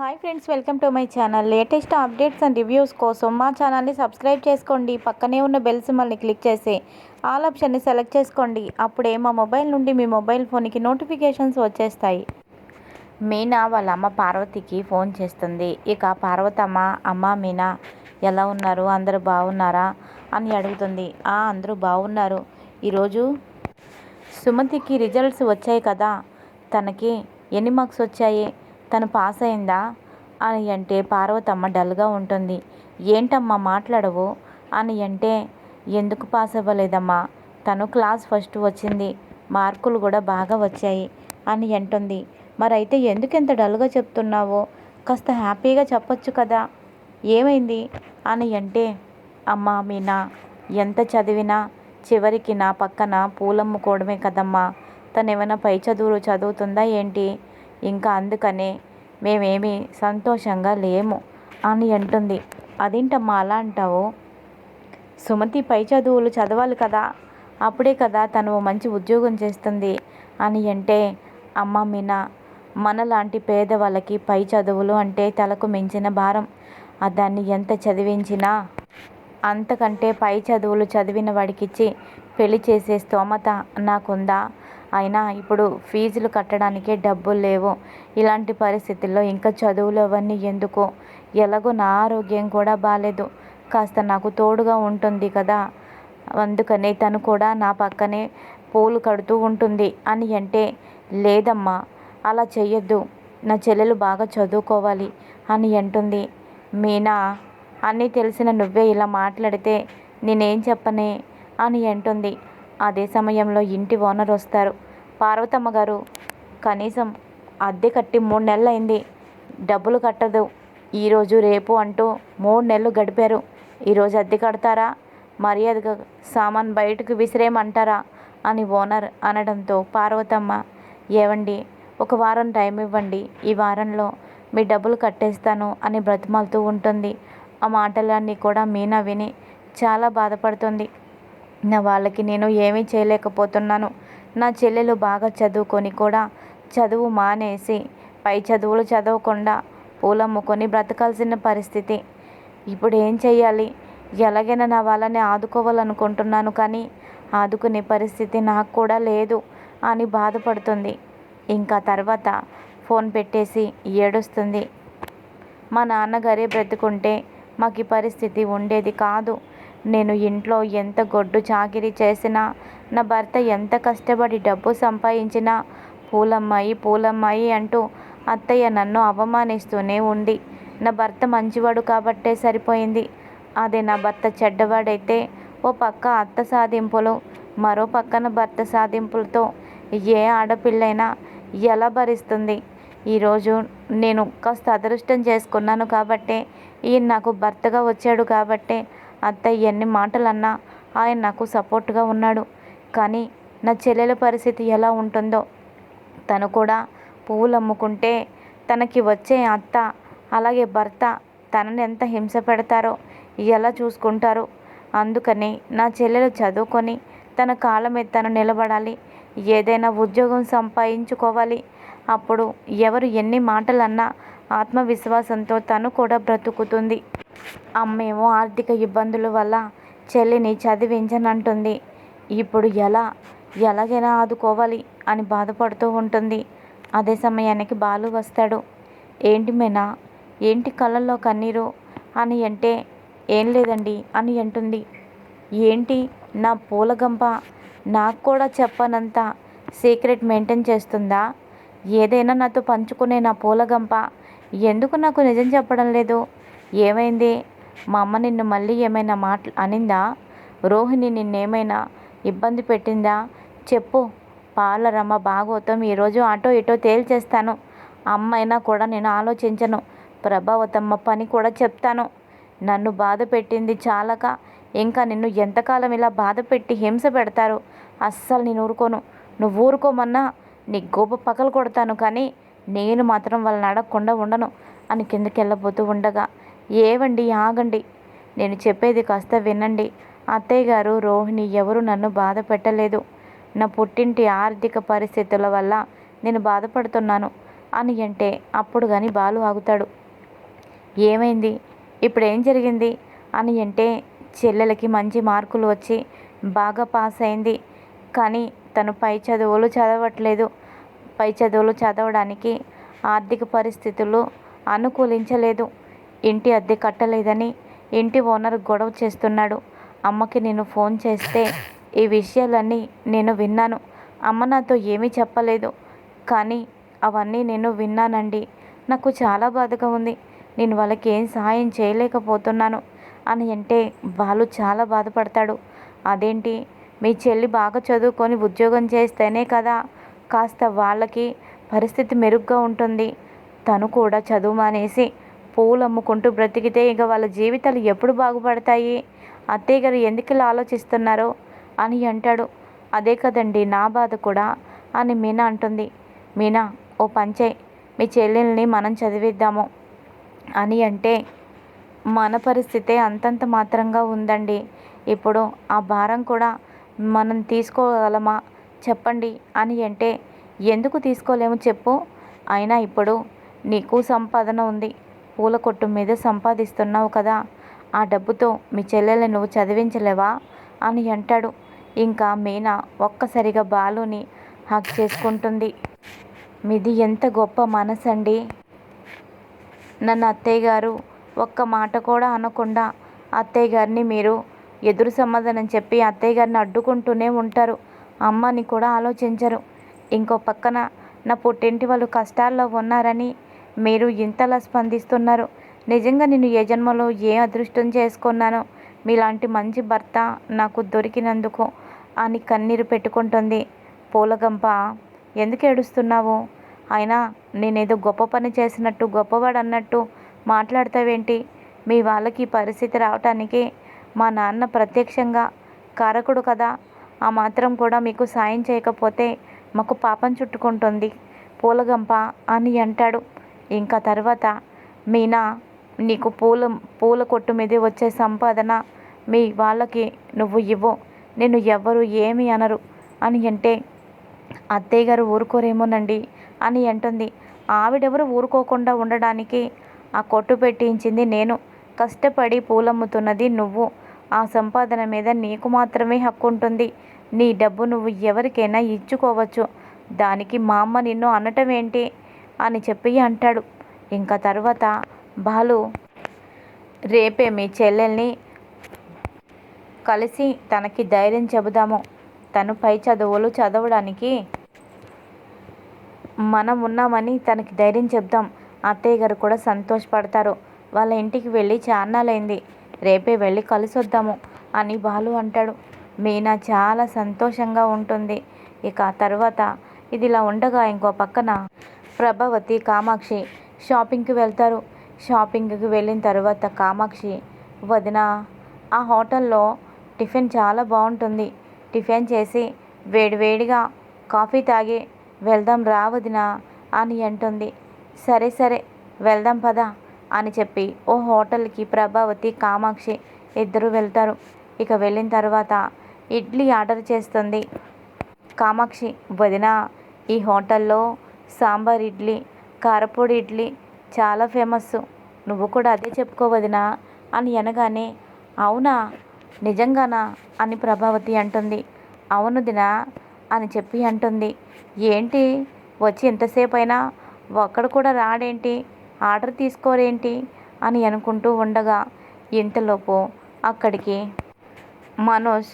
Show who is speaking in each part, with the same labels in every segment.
Speaker 1: Hi friends welcome to my channel. Latest updates and reviews కోసం మా ఛానల్ని subscribe చేసుకోండి. పక్కనే ఉన్న బెల్ సిమ్మల్ని క్లిక్ చేసి ఆల్ ఆప్షన్ని సెలెక్ట్ చేసుకోండి. అప్పుడే మా మొబైల్ నుండి మీ మొబైల్ ఫోన్కి నోటిఫికేషన్స్ వచ్చేస్తాయి. మీనా వాళ్ళ అమ్మ పార్వతికి ఫోన్ చేస్తుంది. ఇక పార్వతమ్మ అమ్మ మీనా ఎలా ఉన్నారు? అందరూ బాగున్నారా? అని అడుగుతుంది. ఆ అందరూ బాగున్నారు. ఈరోజు సుమతికి రిజల్ట్స్ వచ్చాయి కదా? తనకి ఎన్ని మార్క్స్ వచ్చాయి? తను పాస్ అయిందా? అని అంటే పార్వతమ్మ డల్గా ఉంటుంది. ఏంటమ్మా మాట్లాడవు? అని అంటే ఎందుకు పాస్ అవ్వలేదమ్మా? తను క్లాస్ ఫస్ట్ వచ్చింది. మార్కులు కూడా బాగా వచ్చాయి అని అంటుంది. మరి అయితే ఎందుకు ఎంత డల్గా చెప్తున్నావో? కాస్త హ్యాపీగా చెప్పొచ్చు కదా? ఏమైంది? అని అంటే అమ్మా మీనా ఎంత చదివినా చివరికి నా పక్కన పూలమ్ముకోవడమే కదమ్మా. తను ఏమైనా పై చదువులు చదువుతుందా ఏంటి? ఇంకా అందుకనే మేమేమీ సంతోషంగా లేము అని అంటుంది. అదేంటమ్మా అలా అంటావు? సుమతి పై చదువులు చదవాలి కదా అప్పుడే కదా తను మంచి ఉద్యోగం చేస్తుంది అని అంటే అమ్మ మీనా మనలాంటి పేదవాళ్ళకి పై చదువులు అంటే తలకు మించిన భారం. దాన్ని ఎంత చదివించినా అంతకంటే పై చదువులు చదివిన వాడికిచ్చి పెళ్ళి చేసే స్తోమత నాకుందా? అయినా ఇప్పుడు ఫీజులు కట్టడానికే డబ్బులు లేవు. ఇలాంటి పరిస్థితుల్లో ఇంకా చదువులు అవన్నీ ఎందుకు? ఎలాగో నా ఆరోగ్యం కూడా బాగాలేదు కాస్త నాకు తోడుగా ఉంటుంది కదా. అందుకనే తను కూడా నా పక్కనే పూలు కడుతూ ఉంటుంది అని అంటే లేదమ్మా అలా చెయ్యొద్దు. నా చెల్లెలు బాగా చదువుకోవాలి అని అంటుంది. మీనా అన్నీ తెలిసిన నువ్వే ఇలా మాట్లాడితే నేనేం చెప్పనే? అని అంటుంది. అదే సమయంలో ఇంటి ఓనర్ వస్తారు. పార్వతమ్మ గారు కనీసం అద్దె కట్టి మూడు నెలలు అయింది డబ్బులు కట్టదు. ఈరోజు రేపు అంటూ మూడు నెలలు గడిపారు. ఈరోజు అద్దె కడతారా? మర్యాదగా సామాన్ బయటకు విసిరేయమంటారా? అని ఓనర్ అనడంతో పార్వతమ్మ ఏవండి ఒక వారం టైం ఇవ్వండి. ఈ వారంలో మీ డబ్బులు కట్టేస్తాను అని బ్రతిమాలుతూ ఉంటుంది. ఆ మాటలన్నీ కూడా మీనా విని చాలా బాధపడుతుంది. నా వాళ్ళకి నేను ఏమీ చేయలేకపోతున్నాను. నా చెల్లెలు బాగా చదువుకొని కూడా చదువు మానేసి పై చదువులు చదవకుండా పూలమ్ముకొని బ్రతకాల్సిన పరిస్థితి. ఇప్పుడు ఏం చెయ్యాలి? ఎలాగైనా నా వాళ్ళని ఆదుకోవాలనుకుంటున్నాను కానీ ఆదుకునే పరిస్థితి నాకు కూడా లేదు అని బాధపడుతుంది. ఇంకా తర్వాత ఫోన్ పెట్టేసి ఏడుస్తుంది. మా నాన్నగారే బ్రతుకుంటే మాకు ఈ పరిస్థితి ఉండేది కాదు. నేను ఇంట్లో ఎంత గొడ్డు చాకిరీ చేసినా నా భర్త ఎంత కష్టపడి డబ్బు సంపాదించినా పూలమ్మాయి పూలమ్మాయి అంటూ అత్తయ్య నన్ను అవమానిస్తూనే ఉంది. నా భర్త మంచివాడు కాబట్టే సరిపోయింది. అదే నా భర్త చెడ్డవాడైతే ఓ పక్క అత్త సాధింపులు మరో పక్కన భర్త సాధింపులతో ఏ ఆడపిల్లైనా ఎలా భరిస్తుంది? ఈరోజు నేను కాస్త అదృష్టం చేసుకున్నాను కాబట్టే ఈయన నాకు భర్తగా వచ్చాడు కాబట్టే అత్తయ్య ఎన్ని మాటలన్నా ఆయన నాకు సపోర్ట్గా ఉన్నాడు. కానీ నా చెల్లెల పరిస్థితి ఎలా ఉంటుందో. తను కూడా పువ్వులు అమ్ముకుంటే తనకి వచ్చే అత్త అలాగే భర్త తనని ఎంత హింస పెడతారో ఎలా చూసుకుంటారు. అందుకని నా చెల్లెలు చదువుకొని తన కాళ్ళ మీద తను నిలబడాలి. ఏదైనా ఉద్యోగం సంపాదించుకోవాలి. అప్పుడు ఎవరు ఎన్ని మాటలన్నా ఆత్మవిశ్వాసంతో తను కూడా బ్రతుకుతుంది. అమ్మేమో ఆర్థిక ఇబ్బందుల వల్ల చెల్లిని చదివించనంటుంది. ఇప్పుడు ఎలా? ఎలాగైనా ఆదుకోవాలి అని బాధపడుతూ ఉంటుంది. అదే సమయానికి బాలు వస్తాడు. ఏంటి మేనా? ఏంటి కళ్ళల్లో కన్నీరు? అని అంటే ఏం లేదండి అని అంటుంది. ఏంటి? నా పూలగంప? నాకు కూడా చెప్పనంత సీక్రెట్ మెయింటైన్ చేస్తుందా? ఏదైనా నాతో పంచుకునే నా పూలగంప? ఎందుకు నాకు నిజం చెప్పడం లేదు? ఏమైంది? మా అమ్మ నిన్ను మళ్ళీ ఏమైనా మాట అనిందా? రోహిణి నిన్నేమైనా ఇబ్బంది పెట్టిందా? చెప్పు. పాలరమ్మ భాగవతం ఈరోజు అటో ఇటో తేల్చేస్తాను. అమ్మైనా కూడా నేను ఆలోచించను. ప్రభావతమ్మ పని కూడా చెప్తాను. నన్ను బాధ పెట్టింది చాలక. ఇంకా నిన్ను ఎంతకాలం ఇలా బాధ పెట్టి హింస పెడతారు? అస్సలు నేను ఊరుకోను. నువ్వు ఊరుకోమన్నా నీ గోప పగలు కొడతాను కానీ నేను మాత్రం వాళ్ళని అడగకుండా ఉండను అని కిందకి వెళ్ళబోతూ ఉండగా ఏవండి ఆగండి. నేను చెప్పేది కాస్త వినండి. అత్తయ్య గారు రోహిణి ఎవరు నన్ను బాధ పెట్టలేదు నా పుట్టింటి ఆర్థిక పరిస్థితుల వల్ల నేను బాధపడుతున్నాను అని అంటే అప్పుడు కానీ బాలు ఆగుతాడు. ఏమైంది? ఇప్పుడు ఏం జరిగింది? అని అంటే చెల్లెలకి మంచి మార్కులు వచ్చి బాగా పాస్ అయింది. కానీ తను పై చదువులు చదవట్లేదు. పై చదువులు చదవడానికి ఆర్థిక పరిస్థితులు అనుకూలించలేదు. ఇంటి అద్దె కట్టలేదని ఇంటి ఓనర్ గొడవ చేస్తున్నాడు. అమ్మకి నేను ఫోన్ చేస్తే ఈ విషయాలన్నీ నేను విన్నాను. అమ్మ నాతో ఏమీ చెప్పలేదు. కానీ అవన్నీ నేను విన్నానండి. నాకు చాలా బాధగా ఉంది. నేను వాళ్ళకి ఏం సహాయం చేయలేకపోతున్నాను అని అంటే వాళ్ళు చాలా బాధపడతాడు. అదేంటి? మీ చెల్లి బాగా చదువుకొని ఉద్యోగం చేస్తేనే కదా కాస్త వాళ్ళకి పరిస్థితి మెరుగ్గా ఉంటుంది. తను కూడా చదువు మానేసి పూలు అమ్ముకుంటూ బ్రతికితే ఇక వాళ్ళ జీవితాలు ఎప్పుడు బాగుపడతాయి? అత్తయ్య గారు ఎందుకు ఇలా ఆలోచిస్తున్నారో? అని అంటాడు. అదే కదండి నా బాధ కూడా అని మీనా అంటుంది. మీనా ఓ పంచే మీ చెల్లెల్ని మనం చదివిద్దాము అని అంటే మన పరిస్థితే అంతంత మాత్రంగా ఉందండి. ఇప్పుడు ఆ భారం కూడా మనం తీసుకోగలమా? చెప్పండి అని అంటే ఎందుకు తీసుకోలేము చెప్పు. అయినా ఇప్పుడు నీకు సంపాదన ఉంది. పూల కొట్టు మీద సంపాదిస్తున్నావు కదా ఆ డబ్బుతో మీ చెల్లెల్ని నువ్వు చదివించలేవా? అని అంటాడు. ఇంకా మీనా ఒక్కసారిగా బాలుని హక్ చేసుకుంటుంది. మీది ఎంత గొప్ప మనసండి. నన్ను అత్తయ్య గారు ఒక్క మాట కూడా అనకుండా అత్తయ్య గారిని మీరు ఎదురు సమాధానం చెప్పి అత్తయ్య గారిని అడ్డుకుంటూనే ఉంటారు. అమ్మని కూడా ఆలోచించరు. ఇంకో పక్కన నా పుట్టింటి వాళ్ళు కష్టాల్లో ఉన్నారని మీరు ఇంతలా స్పందిస్తున్నారు. నిజంగా నేను ఏ జన్మలో ఏ అదృష్టం చేసుకున్నానో మీలాంటి మంచి భర్త నాకు దొరికినందుకు అని కన్నీరు పెట్టుకుంటుంది. పూలగంప ఎందుకు ఏడుస్తున్నావు? అయినా నేనేదో గొప్ప పని చేసినట్టు గొప్పవాడు అన్నట్టు మాట్లాడతావేంటి? మీ వాళ్ళకి పరిస్థితి రావటానికి మా నాన్న ప్రత్యక్షంగా కారకుడు కదా. ఆ మాత్రం కూడా మీకు సాయం చేయకపోతే మాకు పాపం చుట్టుకుంటుంది. పూలగంప అని అంటాడు. ఇంకా తర్వాత మీనా నీకు పూల పూల కొట్టు మీద వచ్చే సంపాదన మీ వాళ్ళకి నువ్వు ఇవ్వు. నేను ఎవ్వరు ఏమి అనరు. అని అంటే అత్తయ్య గారు ఊరుకోరేమోనండి అని అంటుంది. ఆవిడెవరు ఊరుకోకుండా ఉండడానికి ఆ కొట్టు పెట్టించింది నేను. కష్టపడి పూలమ్ముతున్నది నువ్వు. ఆ సంపాదన మీద నీకు మాత్రమే హక్కు ఉంటుంది. నీ డబ్బు నువ్వు ఎవరికైనా ఇచ్చుకోవచ్చు. దానికి మా అమ్మ నిన్ను అనటం ఏంటి? అని చెప్పి అంటాడు. ఇంకా తర్వాత బాలు రేపే మీ చెల్లెల్ని కలిసి తనకి ధైర్యం చెబుదాము. తను పై చదువులు చదవడానికి మనం ఉన్నామని తనకి ధైర్యం చెప్దాం అత్తయ్య గారు కూడా సంతోషపడతారు. వాళ్ళ ఇంటికి వెళ్ళి చాన్నాలైంది రేపే వెళ్ళి కలిసి వద్దాము అని బాలు అంటాడు. మీనా చాలా సంతోషంగా ఉంటుంది. ఇక తర్వాత ఇది ఇలా ఉండగా ఇంకో పక్కన ప్రభావతి కామాక్షి షాపింగ్కి వెళ్తారు. షాపింగ్కి వెళ్ళిన తర్వాత కామాక్షి వదిన ఆ హోటల్లో టిఫిన్ చాలా బాగుంటుంది. టిఫిన్ చేసి వేడివేడిగా కాఫీ తాగి వెళ్దాం రా వదిన అని అంటుంది. సరే సరే వెళ్దాం పద అని చెప్పి ఓ హోటల్కి ప్రభావతి కామాక్షి ఇద్దరు వెళ్తారు. ఇక వెళ్ళిన తర్వాత ఇడ్లీ ఆర్డర్ చేస్తుంది. కామాక్షి వదిన ఈ హోటల్లో సాంబార్ ఇడ్లీ కారపొడి ఇడ్లీ చాలా ఫేమస్ నువ్వు కూడా అదే చెప్పుకోవదినా అని అనగానే అవునా నిజంగానా అని ప్రభావతి అంటుంది. అవును దినా అని చెప్పి అంటుంది. ఏంటి వచ్చి ఎంతసేపు అయినా ఒక్కడు కూడా రాడేంటి ఆర్డర్ తీసుకోరేంటి అని అనుకుంటూ ఉండగా ఇంతలోపు అక్కడికి మనోజ్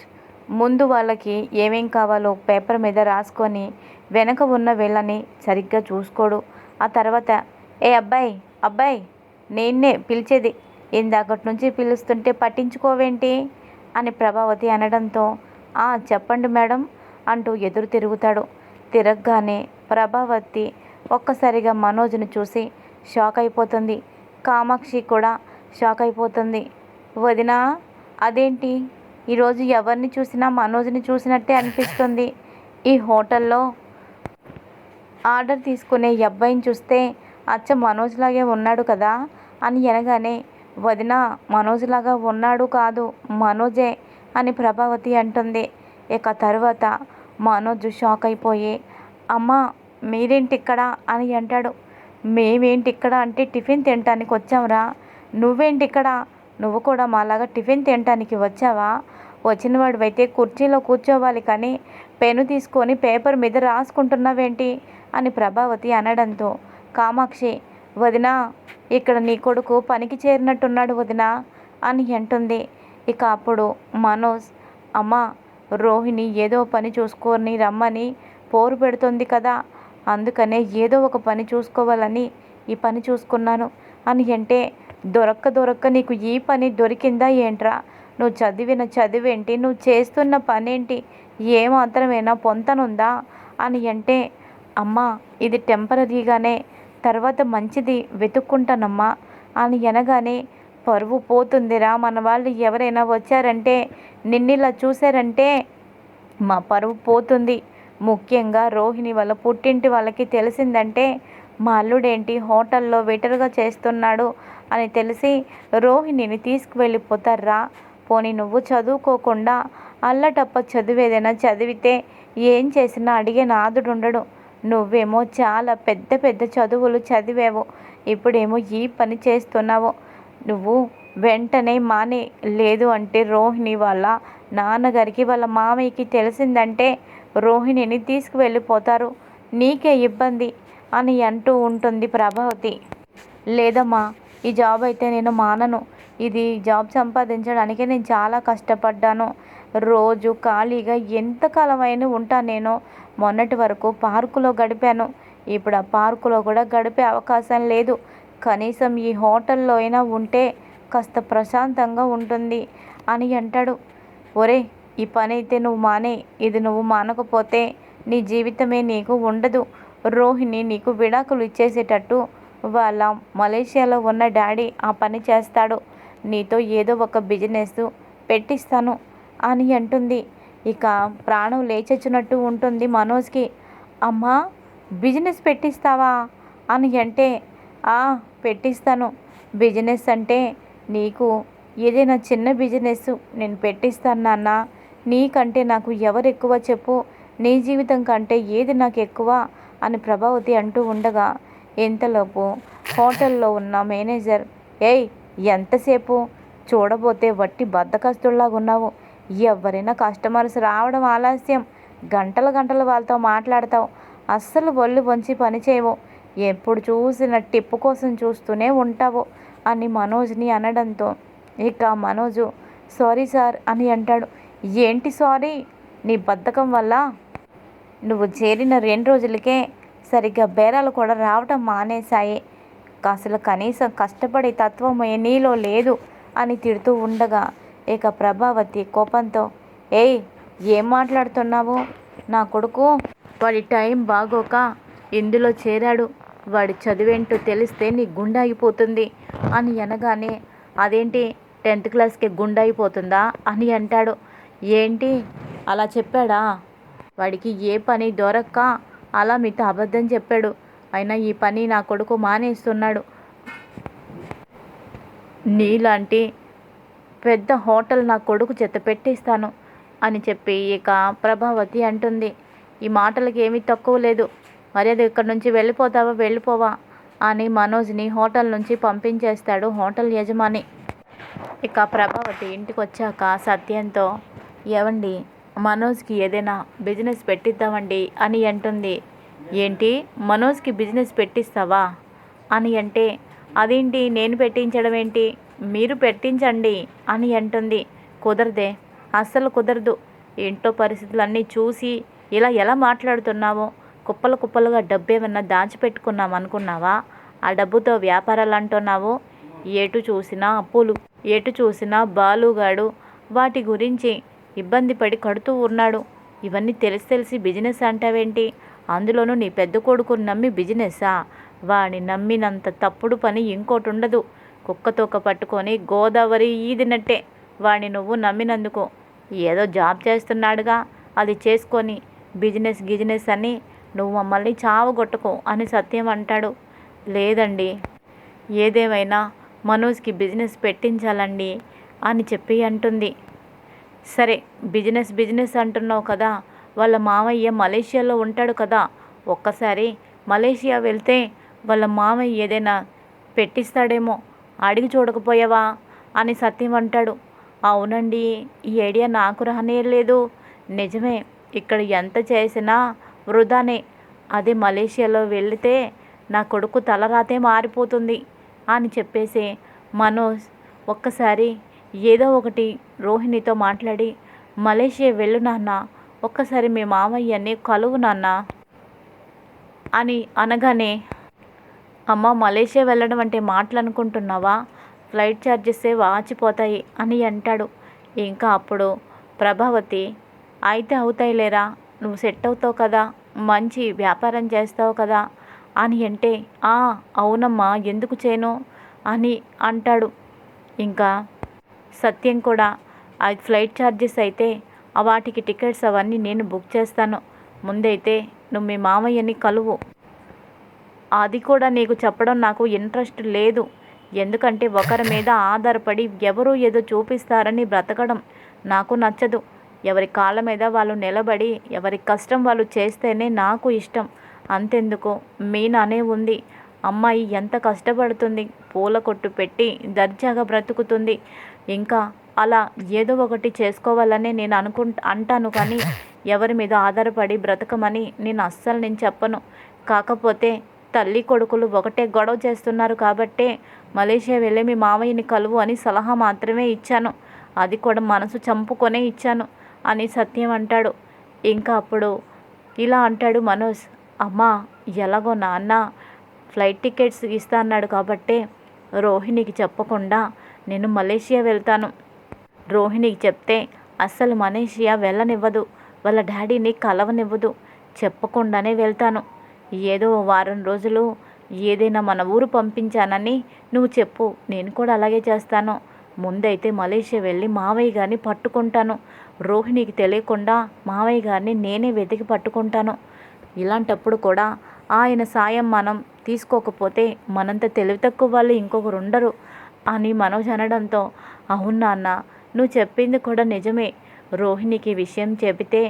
Speaker 1: ముందు వాళ్ళకి ఏమేం కావాలో పేపర్ మీద రాసుకొని వెనక ఉన్న వీళ్ళని సరిగ్గా చూసుకోడు. ఆ తర్వాత ఏ అబ్బాయి అబ్బాయి నేనే పిలిచేది. ఇందాకటి నుంచి పిలుస్తుంటే పట్టించుకోవేంటి? అని ప్రభావతి అనడంతో "ఆ, చెప్పండి మేడం అంటూ ఎదురు తిరుగుతాడు. తిరగగానే ప్రభావతి ఒక్కసారిగా మనోజ్ని చూసి షాక్ అయిపోతుంది. కామాక్షి కూడా షాక్ అయిపోతుంది. వదినా అదేంటి? ఈరోజు ఎవరిని చూసినా మనోజ్ని చూసినట్టే అనిపిస్తుంది. ఈ హోటల్లో ఆర్డర్ తీసుకునే అబ్బాయిని చూస్తే అచ్చ మనోజ్లాగే ఉన్నాడు కదా అని అనగానే వదిన మనోజ్లాగా ఉన్నాడు కాదు మనోజే అని ప్రభావతి అంటుంది. ఇక తర్వాత మనోజ్ షాక్ అయిపోయి అమ్మ మీరేంటి ఇక్కడ అని అంటాడు. మేమేంటి ఇక్కడ అంటే టిఫిన్ తినటానికి వచ్చాంరా. నువ్వేంటి ఇక్కడ నువ్వు కూడా మాలాగా టిఫిన్ తినటానికి వచ్చావా? వచ్చిన వాడివైతే కుర్చీలో కూర్చోవాలి కానీ పెను తీసుకొని పేపర్ మీద రాసుకుంటున్నావేంటి? అని ప్రభావతి అనడంతో కామాక్షి వదినా ఇక్కడ నీ కొడుకు పనికి చేరినట్టున్నాడు వదినా అని అంటుంది. ఇక అప్పుడు మనోజ్ అమ్మ రోహిణి ఏదో పని చూసుకొని రమ్మని పోరు పెడుతుంది కదా అందుకనే ఏదో ఒక పని చూసుకోవాలని ఈ పని చూసుకున్నాను అని అంటే దొరక్క దొరక్క నీకు ఈ పని దొరికిందా ఏంట్రా? నువ్వు చదివిన చదివేంటి? నువ్వు చేస్తున్న పనేంటి? ఏమాత్రమేనా పొంతనుందా? అని అంటే అమ్మా ఇది టెంపరీగానే తర్వాత మంచిది వెతుక్కుంటానమ్మా అని అనగానే పరువు పోతుందిరా మన వాళ్ళు ఎవరైనా వచ్చారంటే నిన్నిలా చూశారంటే మా పరువు పోతుంది. ముఖ్యంగా రోహిణి వాళ్ళ పుట్టింటి వాళ్ళకి తెలిసిందంటే మా అల్లుడేంటి హోటల్లో వెటర్గా చేస్తున్నాడు అని తెలిసి రోహిణిని తీసుకువెళ్ళిపోతారా? పోనీ నువ్వు చదువుకోకుండా అల్లటప్ప చదివేదైనా చదివితే ఏం చేసినా అడిగే నాదుడు ఉండడు నువ్వేమో చాలా పెద్ద పెద్ద చదువులు చదివావు. ఇప్పుడేమో ఈ పని చేస్తున్నావు. నువ్వు వెంటనే మానే లేదు అంటే రోహిణి వాళ్ళ నాన్నగారికి వాళ్ళ మామయ్యకి తెలిసిందంటే రోహిణిని తీసుకువెళ్ళిపోతారు. నీకే ఇబ్బంది అని అంటూ ఉంటుంది ప్రభావతి. లేదమ్మా ఈ జాబ్ అయితే నేను మానను. ఇది జాబ్ సంపాదించడానికి నేను చాలా కష్టపడ్డాను. రోజు ఖాళీగా ఎంతకాలమైనా ఉంటాను నేను. మొన్నటి వరకు పార్కులో గడిపాను. ఇప్పుడు ఆ పార్కులో కూడా గడిపే అవకాశం లేదు. కనీసం ఈ హోటల్లో అయినా ఉంటే కాస్త ప్రశాంతంగా ఉంటుంది అని అంటాడు. ఒరే ఈ పని అయితే నువ్వు మానే. ఇది నువ్వు మానకపోతే నీ జీవితమే నీకు ఉండదు. రోహిణి నీకు విడాకులు ఇచ్చేసేటట్టు వాళ్ళ మలేషియాలో ఉన్న డాడీ ఆ పని చేస్తాడు. నీతో ఏదో ఒక బిజినెస్ పెట్టిస్తాను అని అంటుంది. ఇక ప్రాణం లేచొచ్చినట్టు ఉంటుంది మనోజ్కి. అమ్మా బిజినెస్ పెట్టిస్తావా అని అంటే ఆ పెట్టిస్తాను. బిజినెస్ అంటే నీకు ఏదైనా చిన్న బిజినెస్ నేను పెట్టిస్తాను నాన్న. నీకంటే నాకు ఎవరు ఎక్కువ చెప్పు. నీ జీవితం కంటే ఏది నాకు ఎక్కువ అని ప్రభావతి అంటూ ఉండగా ఇంతలోపు హోటల్లో ఉన్న మేనేజర్ ఏయ్ ఎంతసేపు? చూడబోతే వట్టి బద్దకస్తుల్లాగా ఉన్నావు ఎవరైనా కస్టమర్స్ రావడం ఆలస్యం. గంటల గంటలు వాళ్ళతో మాట్లాడతావు. అస్సలు ఒళ్ళు వంచి పని చేయవు. ఎప్పుడు చూసిన టిప్పు కోసం చూస్తూనే ఉంటావు అని మనోజ్ని అనడంతో ఇక మనోజు సారీ సార్ అని అంటాడు. ఏంటి సారీ? నీ బద్ధకం వల్ల? నువ్వు చేరిన రెండు రోజులకే సరిగ్గా బేరాలు కూడా రావటం మానేశాయి. అసలు కనీసం కష్టపడే తత్వం నీలో లేదు అని తిడుతూ ఉండగా ఇక ప్రభావతి కోపంతో ఏయ్ ఏం మాట్లాడుతున్నావు? నా కొడుకు వాడి టైం బాగోక ఇందులో చేరాడు. వాడి చదివేంటో తెలిస్తే నీ గుండె అయిపోతుంది అని అనగానే అదేంటి టెన్త్ క్లాస్కి గుండె అయిపోతుందా అని అంటాడు. ఏంటి? అలా చెప్పాడా? వాడికి ఏ పని దొరక్క? అలా మీతో అబద్ధం చెప్పాడు. అయినా ఈ పని నా కొడుకు మానేస్తున్నాడు. నీలాంటి పెద్ద హోటల్ నా కొడుకు చెత్త పెట్టిస్తాను అని చెప్పి ఇక ప్రభావతి అంటుంది. ఈ మాటలకి ఏమీ తక్కువ లేదు. మరి అది ఇక్కడ నుంచి వెళ్ళిపోతావా? వెళ్ళిపోవా? అని మనోజ్ని హోటల్ నుంచి పంపించేస్తాడు హోటల్ యజమాని. ఇక ప్రభావతి ఇంటికి వచ్చాక సత్యంతో ఏవండి మనోజ్కి ఏదైనా బిజినెస్ పెట్టిద్దామండి అని అంటుంది. ఏంటి? మనోజ్కి బిజినెస్ పెట్టిస్తావా? అని అంటే అదేంటి? నేను పెట్టించడం ఏంటి? మీరు పెట్టించండి అని అంటుంది. కుదరదే. అస్సలు కుదరదు. ఇంట్లో పరిస్థితులన్నీ చూసి ఇలా ఎలా మాట్లాడుతున్నావో? కుప్పలు కుప్పలుగా డబ్బు ఏమన్నా దాచిపెట్టుకున్నాం అనుకున్నావా? ఆ డబ్బుతో వ్యాపారాలు అంటున్నావు? ఎటు చూసినా అప్పులు ఎటు చూసినా బాలుగాడు వాటి గురించి ఇబ్బంది పడి కడుతూ ఉన్నాడు. ఇవన్నీ తెలిసి తెలిసి బిజినెస్ అంటావేంటి? అందులోనూ నీ పెద్ద కొడుకును నమ్మి బిజినెస్సా వాణ్ణి నమ్మినంత తప్పుడు పని ఇంకోటి ఉండదు కుక్కతోక పట్టుకొని గోదావరి ఈదినట్టే వాడిని నువ్వు నమ్మినందుకు. ఏదో జాబ్ చేస్తున్నాడుగా. అది చేసుకొని బిజినెస్ గిజినెస్ అని నువ్వు మమ్మల్ని చావగొట్టుకో అని సత్యం అంటాడు. లేదండి. ఏదేమైనా మనోజ్కి బిజినెస్ పెట్టించాలండి అని చెప్పి అంటుంది. సరే బిజినెస్ బిజినెస్ అంటున్నావు కదా వాళ్ళ మామయ్య మలేషియాలో ఉంటాడు కదా ఒక్కసారి మలేషియా వెళ్తే వాళ్ళ మామయ్య ఏదైనా పెట్టిస్తాడేమో అడిగి చూడకపోయావా అని సత్యం అంటాడు. అవునండి ఈ ఐడియా నాకు రానేలేదు నిజమే ఇక్కడ ఎంత చేసినా వృధానే. అదే మలేషియాలో వెళితే నా కొడుకు తలరాతే మారిపోతుంది అని చెప్పేసి మనోజ్ ఒక్కసారి ఏదో ఒకటి రోహిణితో మాట్లాడి మలేషియా వెళ్ళు నాన్న ఒక్కసారి మీ మామయ్యని కలువు నాన్న అని అనగానే అమ్మ మలేషియా వెళ్ళడం అంటే మాటలనుకుంటున్నావా? ఫ్లైట్ ఛార్జెస్ వాచిపోతాయి అని అంటాడు. ఇంకా అప్పుడు ప్రభావతి అయితే అవుతాయి లేరా నువ్వు సెట్ అవుతావు కదా? మంచి వ్యాపారం చేస్తావు కదా అని అంటే ఆ అవునమ్మా ఎందుకు చేయను అని అంటాడు. ఇంకా సత్యం కూడా. ఆ ఫ్లైట్ ఛార్జెస్ అయితే వాటికి టికెట్స్ అవన్నీ నేను బుక్ చేస్తాను. ముందైతే నువ్వు మీ మామయ్యని కలువు. అది కూడా నీకు చెప్పడం నాకు ఇంట్రెస్ట్ లేదు. ఎందుకంటే ఒకరి మీద ఆధారపడి ఎవరు ఏదో చూపిస్తారని బ్రతకడం నాకు నచ్చదు. ఎవరి కాళ్ళ మీద వాళ్ళు నిలబడి ఎవరి కష్టం వాళ్ళు చేస్తేనే నాకు ఇష్టం. అంతెందుకు? మీనానే ఉంది. అమ్మాయి ఎంత కష్టపడుతుంది? పూల కొట్టు పెట్టి దర్జాగా బ్రతుకుతుంది. ఇంకా అలా ఏదో ఒకటి చేసుకోవాలని నేను అనుకుంటా అంటాను కానీ ఎవరి మీద ఆధారపడి బ్రతకమని నేను అస్సలు నేను చెప్పను. కాకపోతే తల్లి కొడుకులు ఒకటే గొడవ చేస్తున్నారు కాబట్టే మలేషియా వెళ్ళి మీ మామయ్యని కలువు అని సలహా మాత్రమే ఇచ్చాను. అది కూడా మనసు చంపుకొనే ఇచ్చాను అని సత్యం అంటాడు. ఇంకా అప్పుడు ఇలా అంటాడు మనోజ్. అమ్మా ఎలాగో నాన్న ఫ్లైట్ టికెట్స్ ఇస్తా అన్నాడు కాబట్టే రోహిణికి చెప్పకుండా నేను మలేషియా వెళ్తాను. రోహిణికి చెప్తే అస్సలు మలేషియా వెళ్ళనివ్వదు. వాళ్ళ డాడీని కలవనివ్వదు. చెప్పకుండానే వెళ్తాను. ఏదో వారం రోజులు ఏదైనా మన ఊరు పంపించానని నువ్వు చెప్పు. నేను కూడా అలాగే చేస్తాను. ముందైతే మలేషియా వెళ్ళి మావయ్య గారిని పట్టుకుంటాను. రోహిణికి తెలియకుండా మావయ్య గారిని నేనే వెతికి పట్టుకుంటాను. ఇలాంటప్పుడు కూడా ఆయన సాయం మనం తీసుకోకపోతే మనంత తెలివి తక్కువ వాళ్ళు ఇంకొకరు ఉండరు. అని మనోజ్ అనడంతో అవును నాన్న నువ్వు చెప్పింది కూడా నిజమే. రోహిణికి విషయం చెబితే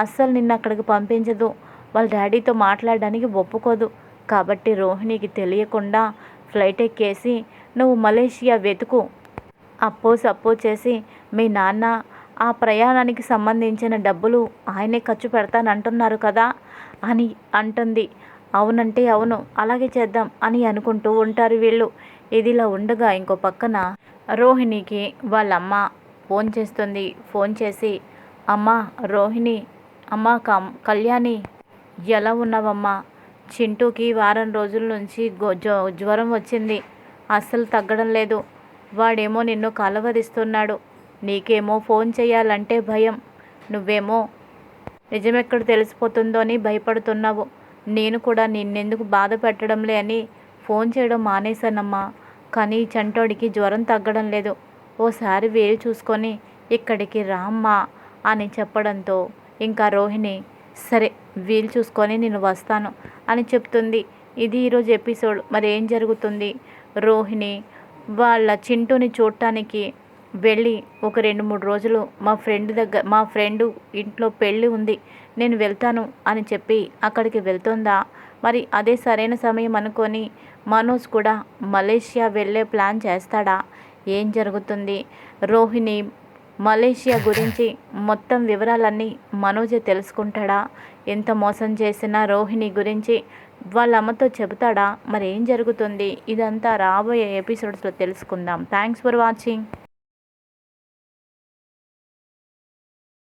Speaker 1: అస్సలు నిన్ను అక్కడికి పంపించదు. వాళ్ళ డాడీతో మాట్లాడడానికి ఒప్పుకోదు. కాబట్టి రోహిణికి తెలియకుండా ఫ్లైట్ ఎక్కేసి నువ్వు మలేషియా వెతుకు. అప్పో సప్పో చేసి మీ నాన్న ఆ ప్రయాణానికి సంబంధించిన డబ్బులు ఆయనే ఖర్చు పెడతానంటున్నారు కదా అని అంటుంది. అవునంటే అవును అలాగే చేద్దాం అని అనుకుంటూ ఉంటారు వీళ్ళు. ఇదిలా ఉండగా ఇంకో పక్కన రోహిణికి వాళ్ళమ్మ ఫోన్ చేస్తుంది. ఫోన్ చేసి అమ్మ రోహిణి అమ్మ కమ్ కళ్యాణి ఎలా ఉన్నావమ్మా? చింటూకి వారం రోజుల నుంచి జ్వరం వచ్చింది. అస్సలు తగ్గడం లేదు. వాడేమో నిన్ను కలవరిస్తున్నాడు. నీకేమో ఫోన్ చేయాలంటే భయం. నువ్వేమో నిజమెక్కడ తెలిసిపోతుందో అని భయపడుతున్నావు. నేను కూడా నిన్నెందుకు బాధ పెట్టడంలే అని ఫోన్ చేయడం మానేశానమ్మా. కానీ చంటోడికి జ్వరం తగ్గడం లేదు. ఓసారి వేలు చూసుకొని ఇక్కడికి రామ్మా అని చెప్పడంతో ఇంకా రోహిణి సరే వీలు చూసుకొని నేను వస్తాను అని చెప్తుంది. ఇది ఈరోజు ఎపిసోడ్. మరి ఏం జరుగుతుంది? రోహిణి వాళ్ళ చింటూని చూడటానికి వెళ్ళి ఒక రెండు మూడు రోజులు మా ఫ్రెండ్ దగ్గర మా ఫ్రెండు ఇంట్లో పెళ్ళి ఉంది నేను వెళ్తాను అని చెప్పి అక్కడికి వెళ్తుందా? మరి అదే సరైన సమయం అనుకొని మనోజ్ కూడా మలేషియా వెళ్ళే ప్లాన్ చేస్తాడా? ఏం జరుగుతుంది? రోహిణి మలేషియా గురించి మొత్తం వివరాలన్నీ మనోజే తెలుసుకుంటాడా? ఎంత మోసం చేసినా రోహిణి గురించి వాళ్ళ అమ్మతో చెబుతాడా? మరి ఏం జరుగుతుంది? ఇదంతా రాబోయే ఎపిసోడ్స్లో తెలుసుకుందాం. Thanks for watching.